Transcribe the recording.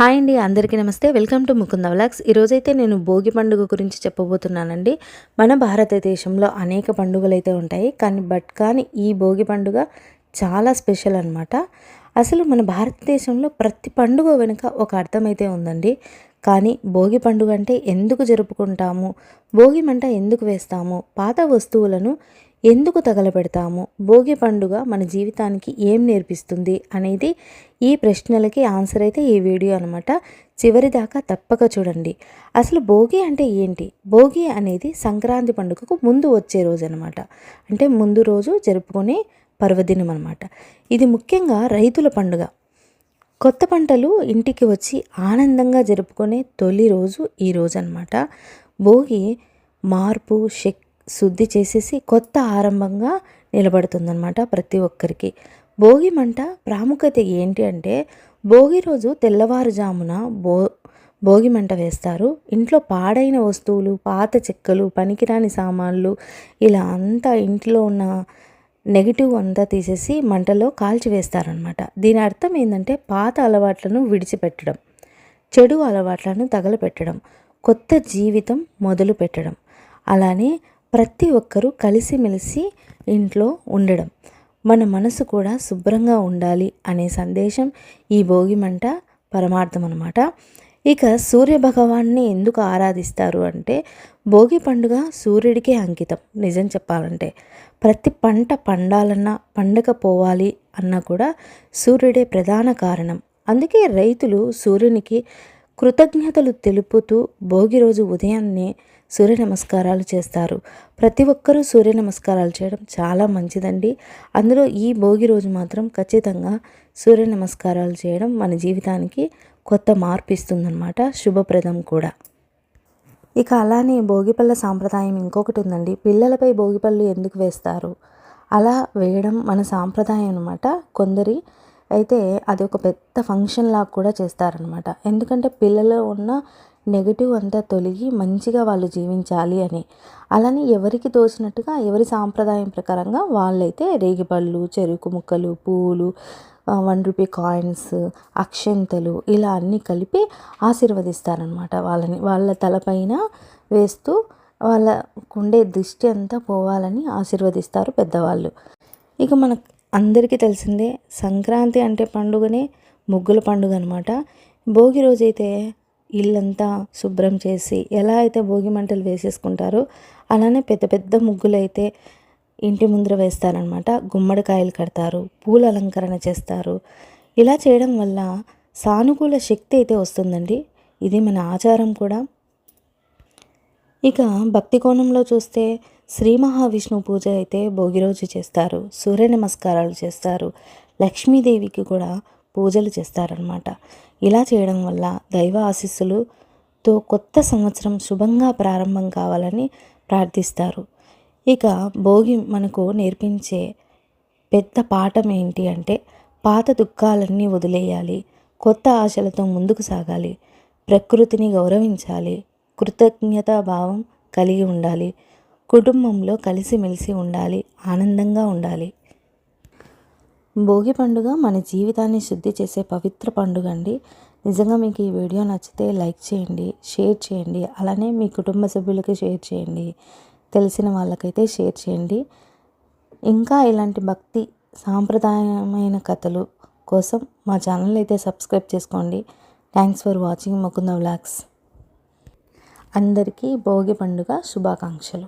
Hi అండి అందరికీ నమస్తే. Welcome to Mukunda vlogs. ఈరోజైతే నేను భోగి పండుగ గురించి చెప్పబోతున్నానండి. మన భారతదేశంలో అనేక పండుగలు అయితే ఉంటాయి కానీ బట్ కానీ ఈ భోగి పండుగ చాలా స్పెషల్ అనమాట అసలు మన భారతదేశంలో ప్రతి పండుగ వెనుక ఒక అర్థమైతే ఉందండి. కానీ భోగి పండుగ అంటే ఎందుకు జరుపుకుంటాము? భోగి మంట ఎందుకు వేస్తాము? పాత వస్తువులను ఎందుకు తగలబెడతాము? భోగి పండుగ మన జీవితానికి ఏం నేర్పిస్తుంది? అనేది ఈ ప్రశ్నలకి ఆన్సర్ అయితే ఈ వీడియో అనమాట చివరి దాకా తప్పక చూడండి. అసలు భోగి అంటే ఏంటి? భోగి అనేది సంక్రాంతి పండుగకు ముందు వచ్చే రోజు అనమాట అంటే ముందు రోజు జరుపుకునే పర్వదినం అనమాట ఇది ముఖ్యంగా రైతుల పండుగ. కొత్త పంటలు ఇంటికి వచ్చి ఆనందంగా జరుపుకునే తొలి రోజు ఈ రోజు అనమాట భోగి మార్పు శక్ శుద్ధి చేసేసి కొత్త ఆరంభంగా నిలబడుతుందన్నమాట ప్రతి ఒక్కరికి. భోగి మంట ప్రాముఖ్యత ఏంటి అంటే భోగి రోజు తెల్లవారుజామున భో భోగి మంట వేస్తారు. ఇంట్లో పాడైన వస్తువులు పాత చెక్కలు పనికిరాని సామాన్లు ఇలా అంతా ఇంట్లో ఉన్న నెగిటివ్ అంతా తీసేసి మంటలో కాల్చివేస్తారనమాట దీని అర్థం ఏంటంటే పాత అలవాట్లను విడిచిపెట్టడం చెడు అలవాట్లను తగలపెట్టడం కొత్త జీవితం మొదలు పెట్టడం అలానే ప్రతి ఒక్కరూ కలిసిమెలిసి ఇంట్లో ఉండడం. మన మనసు కూడా శుభ్రంగా ఉండాలి అనే సందేశం ఈ భోగి మంట పరమార్థం అనమాట ఇక సూర్య భగవాన్ని ఎందుకు ఆరాధిస్తారు అంటే భోగి పండుగ సూర్యుడికే అంకితం నిజం చెప్పాలంటే. ప్రతి పంట పండాలన్నా పండకపోవాలి అన్నా కూడా సూర్యుడే ప్రధాన కారణం. అందుకే రైతులు సూర్యునికి కృతజ్ఞతలు తెలుపుతూ భోగి రోజు ఉదయాన్నే సూర్య నమస్కారాలు చేస్తారు. ప్రతి ఒక్కరూ సూర్య నమస్కారాలు చేయడం చాలా మంచిదండి. అందులో ఈ భోగి రోజు మాత్రం ఖచ్చితంగా సూర్య నమస్కారాలు చేయడం మన జీవితానికి కొత్త మార్పు ఇస్తుందన్నమాట శుభప్రదం కూడా. ఇక అలానే భోగిపళ్ళ సాంప్రదాయం ఇంకొకటి ఉందండి. పిల్లలపై భోగిపళ్ళు ఎందుకు వేస్తారు? అలా వేయడం మన సాంప్రదాయం అనమాట కొందరి అయితే అది ఒక పెద్ద ఫంక్షన్ లాగా కూడా చేస్తారనమాట ఎందుకంటే పిల్లలు ఉన్న నెగిటివ్ అంతా తొలగి మంచిగా వాళ్ళు జీవించాలి అని. అలానే ఎవరికి తోచినట్టుగా ఎవరి సాంప్రదాయం ప్రకారంగా వాళ్ళైతే రేగిపళ్ళు చెరుకు ముక్కలు పూలు వన్ రూపీ కాయిన్స్ అక్షంతలు ఇలా అన్నీ కలిపి ఆశీర్వదిస్తారనమాట వాళ్ళని. వాళ్ళ తలపైన వేస్తూ వాళ్ళకుండే దృష్టి అంతా పోవాలని ఆశీర్వదిస్తారు పెద్దవాళ్ళు. ఇక మన అందరికీ తెలిసిందే సంక్రాంతి అంటే పండుగనే ముగ్గుల పండుగ అనమాట భోగి రోజైతే ఇల్లంతా శుభ్రం చేసి ఎలా అయితే భోగి మంటలు వేసేసుకుంటారో అలానే పెద్ద పెద్ద ముగ్గులు అయితే ఇంటి ముందర వేస్తారనమాట గుమ్మడికాయలు కడతారు పూల అలంకరణ చేస్తారు. ఇలా చేయడం వల్ల సానుకూల శక్తి అయితే వస్తుందండి. ఇది మన ఆచారం కూడా. ఇక భక్తి కోణంలో చూస్తే శ్రీ మహావిష్ణువు పూజ అయితే భోగి రోజు చేస్తారు సూర్య నమస్కారాలు చేస్తారు లక్ష్మీదేవికి కూడా పూజలు చేస్తారనమాట ఇలా చేయడం వల్ల దైవ ఆశీస్సులుతో కొత్త సంవత్సరం శుభంగా ప్రారంభం కావాలని ప్రార్థిస్తారు. ఇక భోగి మనకు నేర్పించే పెద్ద పాఠం ఏంటి అంటే పాత దుఃఖాలన్నీ వదిలేయాలి కొత్త ఆశలతో ముందుకు సాగాలి ప్రకృతిని గౌరవించాలి కృతజ్ఞతా భావం కలిగి ఉండాలి. కుటుంబంలో కలిసిమెలిసి ఉండాలి. ఆనందంగా ఉండాలి. భోగి పండుగ మన జీవితాన్ని శుద్ధి చేసే పవిత్ర పండుగ అండి. నిజంగా మీకు ఈ వీడియో నచ్చితే లైక్ చేయండి షేర్ చేయండి అలానే మీ కుటుంబ సభ్యులకి షేర్ చేయండి తెలిసిన వాళ్ళకైతే షేర్ చేయండి. ఇంకా ఇలాంటి భక్తి సాంప్రదాయమైన కథలు కోసం మా ఛానల్ అయితే సబ్స్క్రైబ్ చేసుకోండి. Thanks for watching Mukunda vlogs. అందరికీ భోగి పండుగ శుభాకాంక్షలు.